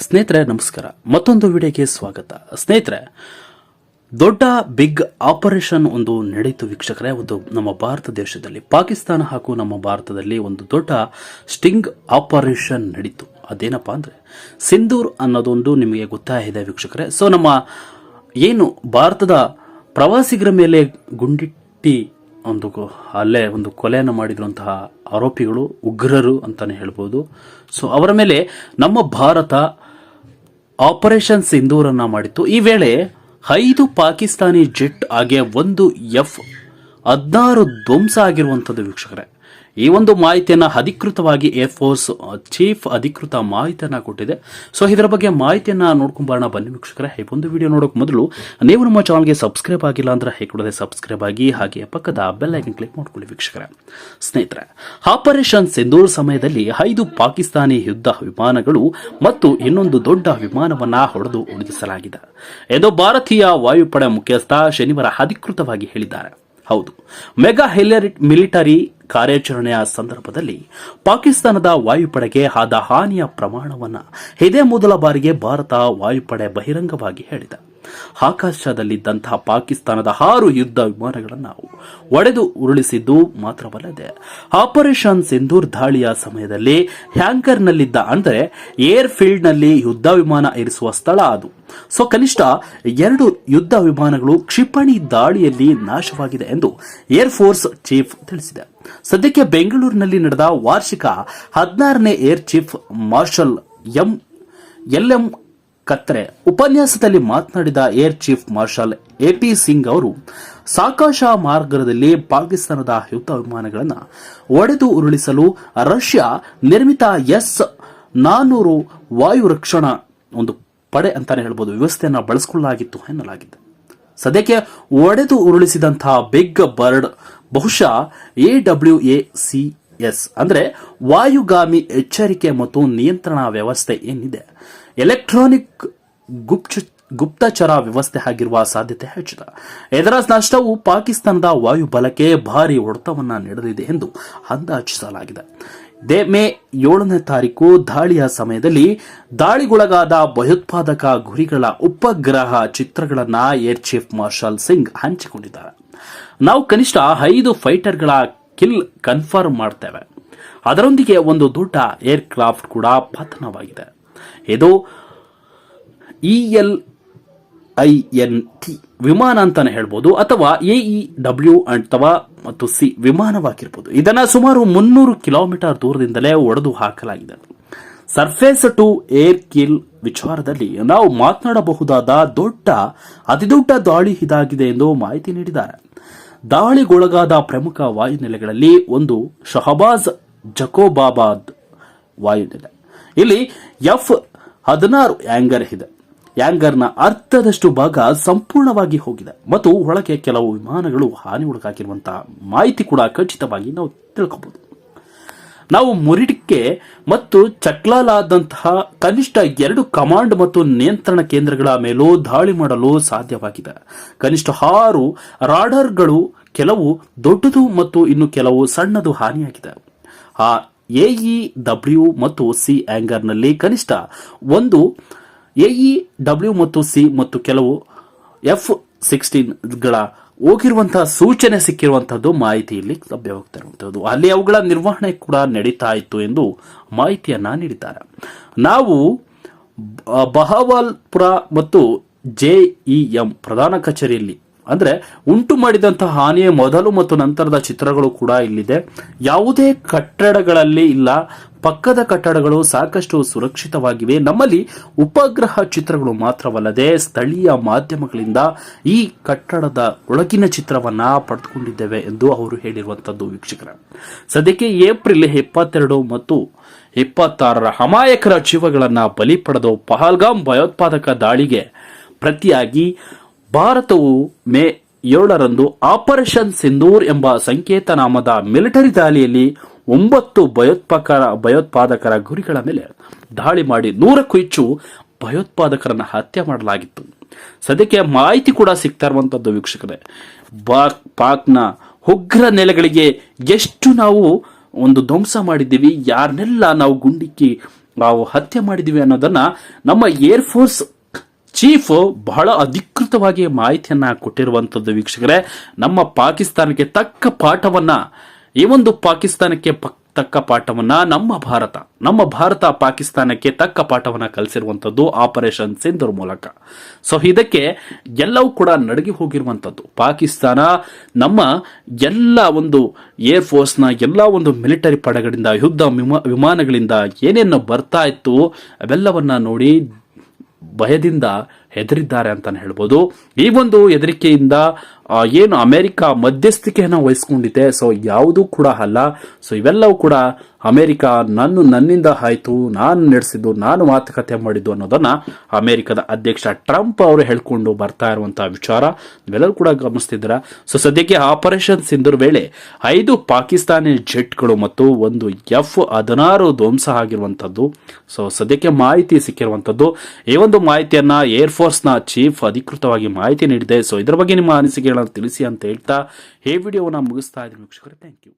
ಸ್ನೇಹಿತರೆ, ನಮಸ್ಕಾರ. ಮತ್ತೊಂದು ವಿಡಿಯೋಗೆ ಸ್ವಾಗತ. ಸ್ನೇಹಿತರೆ, ದೊಡ್ಡ ಬಿಗ್ ಆಪರೇಷನ್ ಒಂದು ನಡೆಯಿತು ವೀಕ್ಷಕರೇ. ಒಂದು ನಮ್ಮ ಭಾರತ ದೇಶದಲ್ಲಿ, ಪಾಕಿಸ್ತಾನ ಹಾಗೂ ನಮ್ಮ ಭಾರತದಲ್ಲಿ ಒಂದು ದೊಡ್ಡ ಸ್ಟಿಂಗ್ ಆಪರೇಷನ್ ನಡೀತು. ಅದೇನಪ್ಪ ಅಂದರೆ, ಸಿಂಧೂರ್ ಅನ್ನೋದೊಂದು ನಿಮಗೆ ಗೊತ್ತಾಗಿದೆ ವೀಕ್ಷಕರೇ. ಸೊ, ನಮ್ಮ ಏನು ಭಾರತದ ಪ್ರವಾಸಿಗರ ಮೇಲೆ ಗುಂಡಿಟ್ಟಿ ಒಂದು ಅಲ್ಲೇ ಒಂದು ಕೊಲೆಯನ್ನು ಮಾಡಿರುವಂತಹ ಆರೋಪಿಗಳು ಉಗ್ರರು ಅಂತಾನೆ ಹೇಳ್ಬೋದು. ಸೊ, ಅವರ ಮೇಲೆ ನಮ್ಮ ಭಾರತ ಆಪರೇಷನ್ ಸಿಂಧೂರನ್ನ ಮಾಡಿತ್ತು. ಈ ವೇಳೆ ಐದು ಪಾಕಿಸ್ತಾನಿ ಜೆಟ್ ಹಾಗೆ ಒಂದು ಎಫ್ ಹದಿನಾರು ಧ್ವಂಸ ಆಗಿರುವಂಥದ್ದು ವೀಕ್ಷಕರೇ. ಈ ಒಂದು ಮಾಹಿತಿಯನ್ನ ಅಧಿಕೃತವಾಗಿ ಏರ್ ಫೋರ್ಸ್ ಚೀಫ್ ಅಧಿಕೃತ ಮಾಹಿತಿಯನ್ನ ಕೊಟ್ಟಿದೆ. ಸೊ ಇದರ ಬಗ್ಗೆ ಮಾಹಿತಿಯನ್ನ ನೋಡ್ಕೊಂಡ್ ಬನ್ನಿ ವೀಕ್ಷಕರೇ, ಈ ಒಂದು ವಿಡಿಯೋ ನೋಡೋಕೆ ಮೊದಲು ನೀವು ನಮ್ಮ ಚಾನಲ್ಗೆ ಸಬ್ಸ್ಕ್ರೈಬ್ ಆಗಿಲ್ಲ ಅಂದ್ರೆ ಹೇಗೆ ಸಬ್ಸ್ಕ್ರೈಬ್ ಆಗಿ ಹಾಗೆ ಪಕ್ಕದ ಬೆಲ್ ಐಕನ್ ಕ್ಲಿಕ್ ಮಾಡ್ಕೊಳ್ಳಿ ವೀಕ್ಷಕರೇ. ಸ್ನೇಹಿತರೆ ಆಪರೇಷನ್ ಸಿಂಧೂರ್ ಸಮಯದಲ್ಲಿ ಐದು ಪಾಕಿಸ್ತಾನಿ ಯುದ್ಧ ವಿಮಾನಗಳು ಮತ್ತು ಇನ್ನೊಂದು ದೊಡ್ಡ ವಿಮಾನವನ್ನ ಹೊಡೆದು ಉಳಿಸಲಾಗಿದೆ. ಎಂದು ಭಾರತೀಯ ವಾಯುಪಡೆ ಮುಖ್ಯಸ್ಥ ಶನಿವಾರ ಅಧಿಕೃತವಾಗಿ ಹೇಳಿದ್ದಾರೆ. ಹೌದು ಮೆಗಾ ಹೆಲಿಯರಿ ಮಿಲಿಟರಿ ಕಾರ್ಯಾಚರಣೆಯ ಸಂದರ್ಭದಲ್ಲಿ ಪಾಕಿಸ್ತಾನದ ವಾಯುಪಡೆಗೆ ಆದ ಹಾನಿಯ ಪ್ರಮಾಣವನ್ನು ಇದೇ ಮೊದಲ ಬಾರಿಗೆ ಭಾರತ ವಾಯುಪಡೆ ಬಹಿರಂಗವಾಗಿ ಹೇಳಿದೆ. ಆಕಾಶದಲ್ಲಿದ್ದಂತಹ ಪಾಕಿಸ್ತಾನದ ಆರು ಯುದ್ಧ ವಿಮಾನಗಳನ್ನು ಒಡೆದು ಉರುಳಿಸಿದ್ದು ಮಾತ್ರವಲ್ಲದೆ, ಆಪರೇಷನ್ ಸಿಂಧೂರ್ ದಾಳಿಯ ಸಮಯದಲ್ಲಿ ಹ್ಯಾಂಕರ್ನಲ್ಲಿದ್ದ ಅಂದರೆ ಏರ್ ಫೀಲ್ಡ್ನಲ್ಲಿ ಯುದ್ಧ ವಿಮಾನ ಇರಿಸುವ ಸ್ಥಳ ಅದು. ಸೊ, ಕನಿಷ್ಠ ಎರಡು ಯುದ್ಧ ವಿಮಾನಗಳು ಕ್ಷಿಪಣಿ ದಾಳಿಯಲ್ಲಿ ನಾಶವಾಗಿದೆ ಎಂದು ಏರ್ ಫೋರ್ಸ್ ಚೀಫ್ ತಿಳಿಸಿದೆ. ಸದ್ಯಕ್ಕೆ ಬೆಂಗಳೂರಿನಲ್ಲಿ ನಡೆದ ವಾರ್ಷಿಕ ಹದಿನಾರನೇ air chief marshal M L M Katre. ಉಪನ್ಯಾಸದಲ್ಲಿ ಮಾತನಾಡಿದ air chief marshal A P Singh ಅವರು, ಸಾಕಾಶ ಮಾರ್ಗದಲ್ಲಿ ಪಾಕಿಸ್ತಾನದ ಯುದ್ಧ ವಿಮಾನಗಳನ್ನು ಒಡೆದು ಉರುಳಿಸಲು ರಷ್ಯಾ ನಿರ್ಮಿತ ಎಸ್ ನಾನೂರು ವಾಯು ರಕ್ಷಣಾ ಒಂದು ಪಡೆ ಅಂತಾನೆ ಹೇಳ್ಬೋದು. ವ್ಯವಸ್ಥೆಯನ್ನು ಬಳಸಿಕೊಳ್ಳಲಾಗಿತ್ತು ಎನ್ನಲಾಗಿದೆ. ಸದ್ಯಕ್ಕೆ ಒಡೆದು ಉರುಳಿಸಿದಂತಹ ಬಿಗ್ ಬರ್ಡ್ ಬಹುಶಃ A W A C S ಅಂದ್ರೆ ವಾಯುಗಾಮಿ ಎಚ್ಚರಿಕೆ ಮತ್ತು ನಿಯಂತ್ರಣ ವ್ಯವಸ್ಥೆ ಏನಿದೆ? ಎಲೆಕ್ಟ್ರಾನಿಕ್ ಗುಪ್ತ ಗುಪ್ತಚರ ವ್ಯವಸ್ಥೆ ಆಗಿರುವ ಸಾಧ್ಯತೆ ಹೆಚ್ಚಿದೆ. ಇದರ ನಷ್ಟವು ಪಾಕಿಸ್ತಾನದ ವಾಯುಬಲಕ್ಕೆ ಭಾರಿ ಹೊಡೆತವನ್ನು ನೀಡಲಿದೆ ಎಂದು ಅಂದಾಜಿಸಲಾಗಿದೆ. ದೇ ಮೇ ಏಳನೇ ತಾರೀಕು ದಾಳಿಯ ಸಮಯದಲ್ಲಿ ದಾಳಿಗೊಳಗಾದ ಭಯೋತ್ಪಾದಕ ಗುರಿಗಳ ಉಪಗ್ರಹ ಚಿತ್ರಗಳನ್ನು ಏರ್ ಚೀಫ್ ಮಾರ್ಷಲ್ ಸಿಂಗ್ ಹಂಚಿಕೊಂಡಿದ್ದಾರೆ. ನಾವು ಕನಿಷ್ಠ ಐದು ಫೈಟರ್ಗಳ ಕಿಲ್ ಕನ್ಫರ್ಮ್ ಮಾಡ್ತೇವೆ. ಅದರೊಂದಿಗೆ ಒಂದು ದೊಡ್ಡ ಏರ್ಕ್ರಾಫ್ಟ್ ಕೂಡ ಪತನವಾಗಿದೆ. ಇದು ಎಲ್ ಐ ಎನ್ ಟಿ ವಿಮಾನ ಅಂತಾನೆ ಹೇಳ್ಬೋದು, ಅಥವಾ ಎ ಇ ಡಬ್ಲ್ಯೂ ಅಥವಾ ಮತ್ತು ಸಿ ವಿಮಾನವಾಗಿರ್ಬೋದು. ಇದನ್ನು ಸುಮಾರು ಮುನ್ನೂರು ಕಿಲೋಮೀಟರ್ ದೂರದಿಂದಲೇ ಒಡೆದು ಹಾಕಲಾಗಿದೆ. ಸರ್ಫೇಸ್ ಟು ಏರ್ ಕಿಲ್ ವಿಚಾರದಲ್ಲಿ ನಾವು ಮಾತನಾಡಬಹುದಾದ ದೊಡ್ಡ, ಅತಿದೊಡ್ಡ ದಾಳಿ ಇದಾಗಿದೆ ಎಂದು ಮಾಹಿತಿ ನೀಡಿದ್ದಾರೆ. ದಾಳಿಗೊಳಗಾದ ಪ್ರಮುಖ ವಾಯುನೆಲೆಗಳಲ್ಲಿ ಒಂದು ಶಹಬಾಜ್ ಜಕೋಬಾಬಾದ್ ವಾಯುನೆಲೆ. ಇಲ್ಲಿ ಎಫ್ ಹದಿನಾರು ಆ್ಯಂಗರ್ ಇದೆ. ಆ್ಯಂಗರ್ನ ಅರ್ಧದಷ್ಟು ಭಾಗ ಸಂಪೂರ್ಣವಾಗಿ ಹೋಗಿದೆ. ಮತ್ತು ಒಳಗೆ ಕೆಲವು ವಿಮಾನಗಳು ಹಾನಿ ಒಳಗಾಗಿರುವಂತಹ ಮಾಹಿತಿ ಕೂಡ ಖಚಿತವಾಗಿ ನಾವು ತಿಳ್ಕೋಬಹುದು ನಾವು ಮುರಿಡಿಕೆ ಮತ್ತು ಚಕ್ಲಾಲಾದಂತಹ ಕನಿಷ್ಠ ಎರಡು ಕಮಾಂಡ್ ಮತ್ತು ನಿಯಂತ್ರಣ ಕೇಂದ್ರಗಳ ಮೇಲೂ ದಾಳಿ ಮಾಡಲು ಸಾಧ್ಯವಾಗಿದೆ. ಕನಿಷ್ಠ ಆರು ರಾಡರ್ಗಳು, ಕೆಲವು ದೊಡ್ಡದು ಮತ್ತು ಇನ್ನು ಕೆಲವು ಸಣ್ಣದು ಹಾನಿಯಾಗಿದೆ. ಆ ಎಇ ಡಬ್ಲ್ಯೂ ಮತ್ತು ಸಿ ಆಂಗರ್ನಲ್ಲಿ ಕನಿಷ್ಠ ಒಂದು ಎಇ ಡಬ್ಲ್ಯೂ ಮತ್ತು ಸಿ ಮತ್ತು ಕೆಲವು ಎಫ್ ಸಿಕ್ಸ್ಟೀನ್ಗಳ ಹೋಗಿರುವಂತಹ ಸೂಚನೆ ಸಿಕ್ಕಿರುವಂತಹದ್ದು ಮಾಹಿತಿ ಇಲ್ಲಿ ಲಭ್ಯವಾಗ್ತಾ ಇರುವಂತಹದ್ದು ಅಲ್ಲಿ ಅವುಗಳ ನಿರ್ವಹಣೆ ಕೂಡ ನಡೀತಾ ಇತ್ತು ಎಂದು ಮಾಹಿತಿಯನ್ನ ನೀಡಿದ್ದಾರೆ. ನಾವು ಬಹವಾಲ್ಪುರ ಮತ್ತು ಜೆಇಎಂ ಪ್ರಧಾನ ಕಚೇರಿಯಲ್ಲಿ ಅಂದ್ರೆ ಉಂಟು ಮಾಡಿದಂತಹ ಹಾನಿಯ ಮೊದಲು ಮತ್ತು ನಂತರದ ಚಿತ್ರಗಳು ಕೂಡ ಇಲ್ಲಿದೆ. ಯಾವುದೇ ಕಟ್ಟಡಗಳಲ್ಲಿ ಇಲ್ಲ. ಪಕ್ಕದ ಕಟ್ಟಡಗಳು ಸಾಕಷ್ಟು ಸುರಕ್ಷಿತವಾಗಿವೆ. ನಮ್ಮಲ್ಲಿ ಉಪಗ್ರಹ ಚಿತ್ರಗಳು ಮಾತ್ರವಲ್ಲದೆ ಸ್ಥಳೀಯ ಮಾಧ್ಯಮಗಳಿಂದ ಈ ಕಟ್ಟಡದ ಒಳಗಿನ ಚಿತ್ರವನ್ನ ಪಡೆದುಕೊಂಡಿದ್ದೇವೆ ಎಂದು ಅವರು ಹೇಳಿರುವಂತದ್ದು ವೀಕ್ಷಕರ. ಸದ್ಯಕ್ಕೆ ಏಪ್ರಿಲ್ ಇಪ್ಪತ್ತೆರಡು ಮತ್ತು ಇಪ್ಪತ್ತಾರರ ಅಮಾಯಕರ ಜೀವಗಳನ್ನ ಬಲಿ ಪಡೆದು ಪಹಲ್ಗಾಮ್ ಭಯೋತ್ಪಾದಕ ದಾಳಿಗೆ ಪ್ರತಿಯಾಗಿ ಭಾರತವು ಮೇ ಏಳರಂದು ಆಪರೇಷನ್ ಸಿಂಧೂರ್ ಎಂಬ ಸಂಕೇತ ನಾಮದ ಮಿಲಿಟರಿ ದಾಳಿಯಲ್ಲಿ ಒಂಬತ್ತು ಭಯೋತ್ಪಾದಕರ ಭಯೋತ್ಪಾದಕರ ಗುರಿಗಳ ಮೇಲೆ ದಾಳಿ ಮಾಡಿ ನೂರಕ್ಕೂ ಹೆಚ್ಚು ಭಯೋತ್ಪಾದಕರನ್ನು ಹತ್ಯೆ ಮಾಡಲಾಗಿತ್ತು. ಸದ್ಯಕ್ಕೆ ಮಾಹಿತಿ ಕೂಡ ಸಿಗ್ತಾ ಇರುವಂತದ್ದು ವೀಕ್ಷಕರೇ, ಪಾಕ್, ಪಾಕ್ನ ಉಗ್ರ ನೆಲೆಗಳಿಗೆ ಎಷ್ಟು ನಾವು ಒಂದು ಧ್ವಂಸ ಮಾಡಿದ್ದೀವಿ ಯಾರನ್ನೆಲ್ಲ ನಾವು ಗುಂಡಿಕ್ಕಿ ನಾವು ಹತ್ಯೆ ಮಾಡಿದ್ದೀವಿ ಅನ್ನೋದನ್ನ ನಮ್ಮ ಏರ್ ಫೋರ್ಸ್ ಚೀಫ್ ಬಹಳ ಅಧಿಕೃತವಾಗಿ ಮಾಹಿತಿಯನ್ನ ಕೊಟ್ಟಿರುವಂತದ್ದು ವೀಕ್ಷಕರೇ, ನಮ್ಮ ಪಾಕಿಸ್ತಾನಕ್ಕೆ ತಕ್ಕ ಪಾಠವನ್ನ, ಈ ಒಂದು ಪಾಕಿಸ್ತಾನಕ್ಕೆ ಪಕ್- ತಕ್ಕ ಪಾಠವನ್ನ ನಮ್ಮ ಭಾರತ ನಮ್ಮ ಭಾರತ ಪಾಕಿಸ್ತಾನಕ್ಕೆ ತಕ್ಕ ಪಾಠವನ್ನ ಕಲಿಸಿರುವಂಥದ್ದು ಆಪರೇಷನ್ ಸಿಂಧೂರ್ ಮೂಲಕ. ಸೊ ಇದಕ್ಕೆ ಎಲ್ಲವೂ ಕೂಡ ನಡಗಿ ಹೋಗಿರುವಂತದ್ದು. ಪಾಕಿಸ್ತಾನ ನಮ್ಮ ಎಲ್ಲ ಒಂದು ಏರ್ ಫೋರ್ಸ್ನ ಎಲ್ಲ ಒಂದು ಮಿಲಿಟರಿ ಪಡೆಗಳಿಂದ, ಯುದ್ಧ ವಿಮಾ- ವಿಮಾನಗಳಿಂದ ಏನೇನು ಬರ್ತಾ ಇತ್ತು, ಅವೆಲ್ಲವನ್ನ ನೋಡಿ ಭಯದಿಂದ ಹೆದರಿದ್ದಾರೆ ಅಂತ ಹೇಳ್ಬೋದು. ಈ ಒಂದು ಹೆದರಿಕೆಯಿಂದ ಏನು ಅಮೆರಿಕ ಮಧ್ಯಸ್ಥಿಕೆಯನ್ನು ವಹಿಸ್ಕೊಂಡಿದೆ. ಸೊ ಯಾವುದೂ ಕೂಡ ಅಲ್ಲ. ಸೊ ಇವೆಲ್ಲವೂ ಕೂಡ ಅಮೆರಿಕ ನನ್ನ ನನ್ನಿಂದ ಆಯ್ತು, ನಾನು ನಡೆಸಿದ್ದು, ನಾನು ಮಾತುಕತೆ ಮಾಡಿದ್ದು ಅನ್ನೋದನ್ನ ಅಮೆರಿಕದ ಅಧ್ಯಕ್ಷ ಟ್ರಂಪ್ ಅವರು ಹೇಳ್ಕೊಂಡು ಬರ್ತಾ ಇರುವಂತಹ ವಿಚಾರ. ಇವೆಲ್ಲರೂ ಕೂಡ ಗಮನಿಸ್ತಿದ್ರು ಸೊ ಸದ್ಯಕ್ಕೆ ಆಪರೇಷನ್ ಸಿಂಧೂರ್ ವೇಳೆ ಐದು ಪಾಕಿಸ್ತಾನಿ ಜೆಟ್ಗಳು ಮತ್ತು ಒಂದು ಎಫ್ ಹದಿನಾರು ಧ್ವಂಸ ಆಗಿರುವಂತದ್ದು. ಸೊ ಸದ್ಯಕ್ಕೆ ಮಾಹಿತಿ ಸಿಕ್ಕಿರುವಂತದ್ದು. ಈ ಒಂದು ಮಾಹಿತಿಯನ್ನ ಏರ್ ಫೋರ್ಸ್ನ ಚೀಫ್ ಅಧಿಕೃತವಾಗಿ ಮಾಹಿತಿ ನೀಡಿದೆ. ಸೊ ಇದರ ಬಗ್ಗೆ ನಿಮ್ಮ ಅನಿಸಿಕೆಗಳನ್ನು ತಿಳಿಸಿ ಅಂತ ಹೇಳ್ತಾ, ಈ ವಿಡಿಯೋವನ್ನು ಮುಗಿಸ್ತಾ ಇದ್ದೀನಿ ವೀಕ್ಷಕರೇ. Thank you